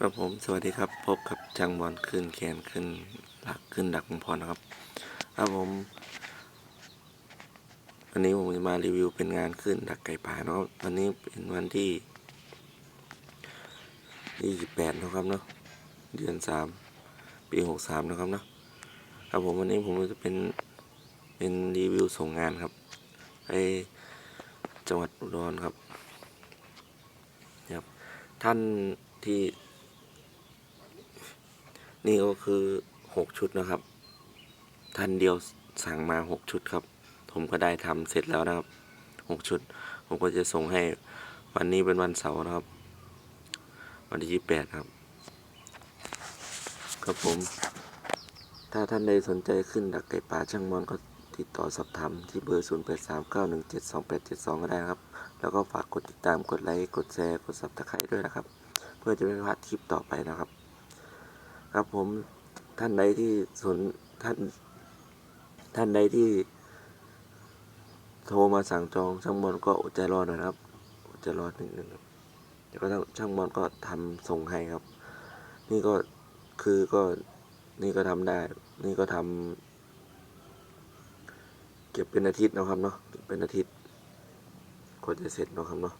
ครับผมสวัสดีครับ พบกับจังบอลขึ้นแขนขึ้นหลักขึ้นดักของพรนะครับ ครับผม วันนี้ผมจะมารีวิวเป็นงานขึ้นดักไก่ป่าเนาะวันนี้เป็นวันที่28นะครับเนาะเดือน3ปี63นะครับเนาะครับผมวันนี้ผมจะเป็นเป็นรีวิวส่งงานครับไปจังหวัดอุดรครับครับ ท่านที่ นี่ก็คือหกชุดนะครับ ท่านเดียวสั่งมาหกชุดครับ ผมก็ได้ทำเสร็จแล้วนะครับหกชุด ผมก็จะส่งให้วันนี้เป็นวันเสาร์นะครับ วันที่ยี่แปดครับครับผม ถ้าท่านใดสนใจขึ้นดักไก่ป่าช่างมอนก็ติดต่อสอบถามที่เบอร์ 0 8 3 9 1 7 2 8 7 2 ก็ได้ครับ แล้วก็ฝากกดติดตาม กดไลค์ กดแชร์ กดซับสไครต์ด้วยนะครับ เพื่อจะไม่พลาดคลิปต่อไปนะครับ ครับผมท่านใดที่สนท่านท่านใดที่ โทรมาสั่งจองช่างบอลก็อดใจรอหน่อยครับอดใจรอนิดนึงครับเดี๋ยวก็ช่างบอลก็ทำส่งให้ครับ นี่ก็คือก็นี่ก็ทำได้ นี่ก็ทำเก็บเป็นอาทิตย์นะครับเนาะเป็นอาทิตย์กว่าจะเสร็จนะครับเนาะ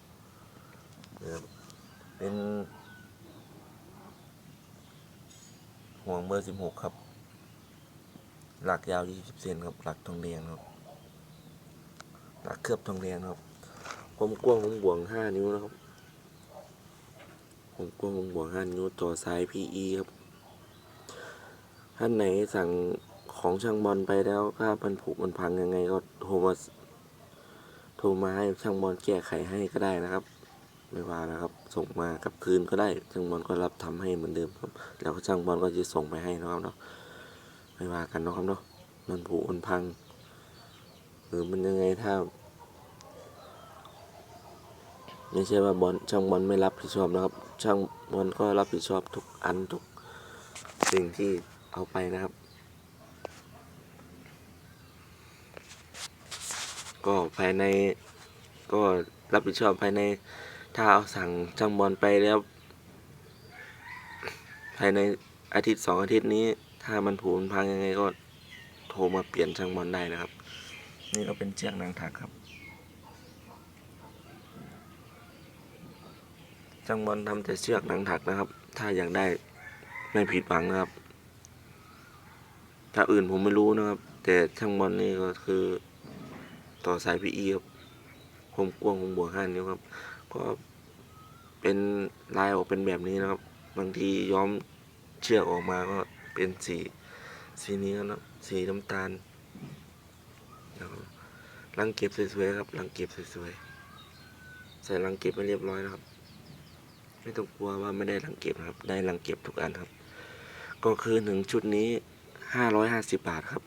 นะครับเป็น ห่วงเบอร์สิบหกครับ หลักยาวยี่สิบเซนครับ หลักทองแดงครับ หลักเคลือบทองแดงครับความกว้างของบ่วงห้านิ้วนะครับความกว้างของบ่วงห้านิ้วต่อสาย PE ครับ ท่านไหนสั่งของช่างบอลไปแล้วถ้ามันผุมันพังยังไงก็โทรมาโทรมาให้ช่างบอลแก้ไขให้ก็ได้นะครับ ไม่ว่านะครับ ส่งมากับคืนก็ได้ช่างบอลก็รับทำให้เหมือนเดิมครับ แล้วก็ช่างบอลก็จะส่งไปให้นะครับเนาะไม่ว่ากันนะครับเนาะมันผุมันพัง หรือมันยังไงถ้า ไม่ใช่ว่าบอลช่างบอลไม่รับผิดชอบนะครับ ช่างบอลก็รับผิดชอบทุกอันทุกสิ่งที่เอาไปนะครับ ก็ภายในก็รับผิดชอบภายใน ถ้าเอาสั่งช่างบอลไปแล้ว ภายในอาทิตย์สองอาทิตย์นี้ ถ้ามันผุมันพังยังไงก็โทรมาเปลี่ยนช่างบอลได้นะครับ นี่ก็เป็นเชือกนางถักครับช่างบอลทำแต่เชือกนางถักนะครับ ถ้าอยากได้ไม่ผิดหวังนะครับ ถ้าอื่นผมไม่รู้นะครับ แต่ช่างบอลนี่ก็คือต่อสายพีอีครับ ผมกว้างผมบวกห้านิ้วครับ ก็เป็นลายออกเป็นแบบนี้นะครับ บางทีย้อมเชือกออกมาก็เป็นสีสีนี้นะครับสีน้ำตาลนะครับรังเก็บสวยๆครับรังเก็บสวยๆใส่รังเก็บไว้เรียบร้อยนะครับ ไม่ต้องกลัวว่าไม่ได้รังเก็บนะครับ ได้รังเก็บทุกอันครับ ก็คือหนึ่งชุดนี้ห้าร้อยห้าสิบบาทครับ